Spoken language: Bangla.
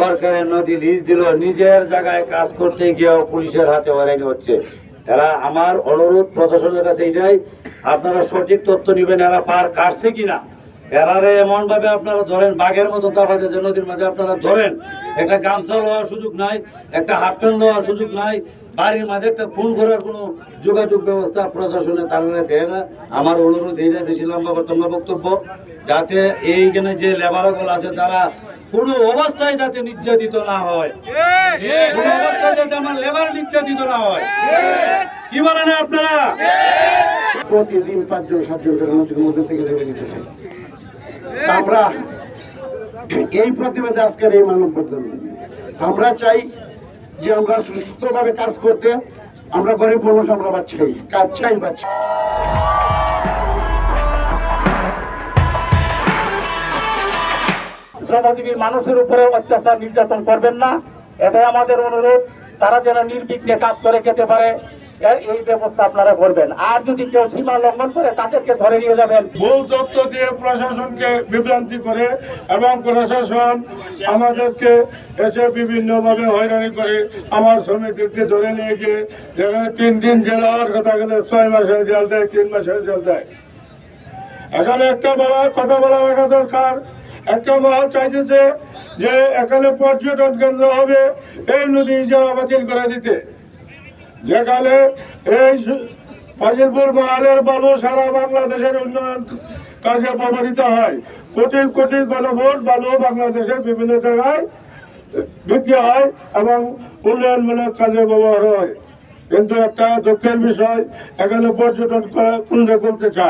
সরকারের নদী লিজ দিল, নিজের জায়গায় কাজ করতে গিয়েও পুলিশের হাতে হয়রানি হচ্ছে। এরা আমার অনুরোধ প্রশাসনের কাছে এটাই, আপনারা সঠিক তথ্য নেবেন, এরা পার কাটছে কিনা। এরারে এমন ভাবে আপনারা ধরেন, বাঘের মতো তাফাতে নদীর মাঝে আপনারা ধরেন, একটা গামছা হওয়ার সুযোগ নাই, একটা হাফ প্যান্ট হওয়ার সুযোগ নাই, বাড়ির মাঝে একটা ফোন করার কোনো যোগাযোগ ব্যবস্থা প্রশাসনে তারা দেয় না। আমার অনুরোধ এইটা বেশি লম্বা করতাম না বক্তব্য, যাতে এইখানে যে লেবারগুলো আছে তারা কোনো অবস্থায় যাতে নির্যাতিত না হয়। কোনো অবস্থায় যাতে আমার লেবার নির্যাতিত না হয়। কি বলেন আপনারা? প্রতিদিন পাঁচজন, সাতজন করে মধ্যে থেকে ধরে দিতেছে। আমরা এই প্রতিবাদে আজকের এই মানব আমরা চাই যে আমরা সুস্থভাবে কাজ করতে, আমরা গরিব মানুষ, আমরা বাচ্চাই, কাজ চাই বাচ্চা। শ্রমজীবী মানুষের উপরে অত্যাচার নির্যাতন করবেন না। এটাই আমাদের অনুরোধ। তারা যেন নির্বিঘ্নে কাজ করে খেতে পারে এই ব্যবস্থা আপনারা করবেন। আর যদি কেউ সীমা লঙ্ঘন করে, তাদেরকে ধরে নিয়ে যাবেন। ভুল তথ্য দিয়ে প্রশাসনকে বিভ্রান্তি করে এবং প্রশাসন আমাদেরকে এসে বিভিন্নভাবে হয়রানি করে আমার শ্রমিকদেরকে ধরে নিয়ে গিয়ে যেখানে তিন দিন জেল হওয়ার কথা গেলে ছয় মাসের জেল দেয়, তিন মাসের জেল দেয়। এখানে একটা বলা কথা বলা রাখা দরকার। একটা মহল চাইতেছে যে এখানে পর্যটন কেন্দ্র হবে, এই নদী ইজারা বাতিল করে দিতে। যেখানে এই ফাজিলপুর মহালের বালু সারা বাংলাদেশের উন্নয়ন কাজে ব্যবহৃত হয়। কোটি কোটি গণভোট বালু বাংলাদেশের বিভিন্ন জায়গায় বিক্রি হয় এবং উন্নয়নমূলক কাজে ব্যবহার হয়। কিন্তু একটা দুঃখের বিষয়, এখানে পর্যটন করা কেন্দ্র করতে চায়।